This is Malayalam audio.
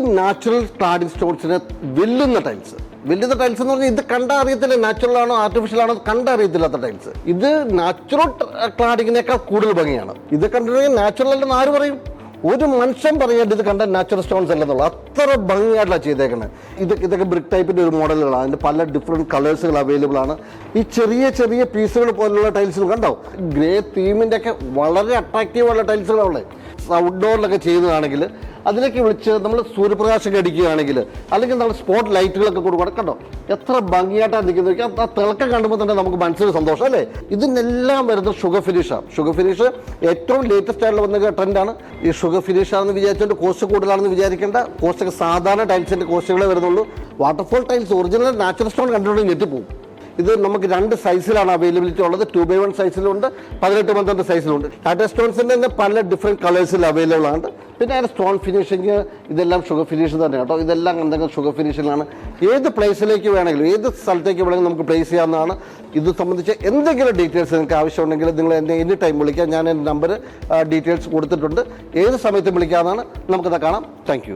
നാച്ചുറൽ ക്ലാഡിംഗ് സ്റ്റോൺസിനെ വെല്ലുന്ന ടൈൽസ് വെല്ലുന്ന ടൈൽസ് എന്ന് പറഞ്ഞാൽ ഇത് കണ്ടാൽ അറിയത്തില്ല നാച്ചുറൽ ആണോ ആർട്ടിഫിഷ്യൽ ആണോ കണ്ടാൽ അറിയത്തില്ലാത്ത ടൈൽസ് ഇത് നാച്ചുറൽ ക്ലാഡിങ്ങിനേക്കാൾ കൂടുതൽ ഭംഗിയാണ്. ഇത് കണ്ടിട്ടുണ്ടെങ്കിൽ നാച്ചുറൽ അല്ലെന്ന് ആര് പറയും? ഒരു മനുഷ്യൻ പറയാണ്ട് ഇത് കണ്ട നാച്ചുറൽ സ്റ്റോൺസ് അല്ലെന്നുള്ള. അത്ര ഭംഗിയായിട്ടാണ് ചെയ്തേക്കുന്നത് ഇത് ഇതൊക്കെ ബ്രിക് ടൈപ്പിന്റെ ഒരു മോഡലുകളാണ് അതിന്റെ പല ഡിഫറെന്റ് കളേഴ്സുകൾ അവൈലബിൾ ആണ്. ഈ ചെറിയ ചെറിയ പീസുകൾ പോലുള്ള ടൈൽസുകൾ കണ്ടോ? ഗ്രേ തീമിന്റെ ഒക്കെ വളരെ അട്രാക്റ്റീവ് ആയിട്ടുള്ള ടൈൽസുകളാണ് ഔട്ട്ഡോറിലൊക്കെ ചെയ്യുന്നതാണെങ്കിൽ അതിലേക്ക് വിളിച്ച് നമ്മൾ സൂര്യപ്രകാശം അടിക്കുകയാണെങ്കിൽ അല്ലെങ്കിൽ നമ്മൾ സ്പോട്ട് ലൈറ്റുകളൊക്കെ കൊടുക്കണം കണ്ടോ? എത്ര ഭംഗിയായിട്ടാണ് നിൽക്കുന്നത്. ആ തിളക്കം കണ്ടുമ്പോൾ തന്നെ നമുക്ക് മനസ്സിന് സന്തോഷം അല്ലേ? ഇതിനെല്ലാം വരുന്നത് ഷുഗർ ഫിനിഷാണ് ഷുഗർ ഫിനിഷ് ഏറ്റവും ലേറ്റസ്റ്റ് ആയിട്ടുള്ള വന്ന ട്രെൻഡാണ് ഈ ഷുഗർ ഫിനിഷാണെന്ന് വിചാരിച്ചുകൊണ്ട് കോസ്റ്റ് കൂടുതലാണെന്ന് വിചാരിക്കേണ്ട. കോസ്റ്റ് ഒക്കെ സാധാരണ ടൈൽസിന്റെ കോസ്റ്റുകളെ വരുന്നുള്ളൂ. Waterfall tiles original natural stone കണ്ടുകൊണ്ട് ഞെട്ടിപ്പോവും. ഇത് നമുക്ക് രണ്ട് സൈസിലാണ് അവൈലബിലിറ്റി ഉള്ളത്. ടു ബൈ വൺ സൈസിലുണ്ട് പതിനെട്ട് പന്ത്രണ്ട് സൈസിലുണ്ട് ടാറ്റ സ്റ്റോൺസിന്റെ തന്നെ പല ഡിഫറെന്റ് കളേഴ്സിൽ അവൈലബിൾ ആണ്. പിന്നെ അതിന്റെ സ്റ്റോൺ ഫിനിഷിങ് ഇതെല്ലാം ഷുഗർ ഫിനിഷ് തന്നെ കേട്ടോ. ഇതെല്ലാം എന്തെങ്കിലും ഷുഗർ ഫിനിഷിലാണ് ഏത് പ്ലേസിലേക്ക് വേണമെങ്കിലും ഏത് സ്ഥലത്തേക്ക് വേണമെങ്കിലും നമുക്ക് പ്ലേസ് ചെയ്യാവുന്നതാണ്. ഇത് സംബന്ധിച്ച് എന്തെങ്കിലും ഡീറ്റെയിൽസ് നിങ്ങൾക്ക് ആവശ്യമുണ്ടെങ്കിൽ നിങ്ങൾ എന്നെ എനി ടൈം വിളിക്കാം. ഞാൻ എന്റെ നമ്പർ ഡീറ്റെയിൽസ് കൊടുത്തിട്ടുണ്ട്. ഏത് സമയത്തും വിളിക്കാവുന്നതാണ്. നമുക്കത് കാണാം. താങ്ക്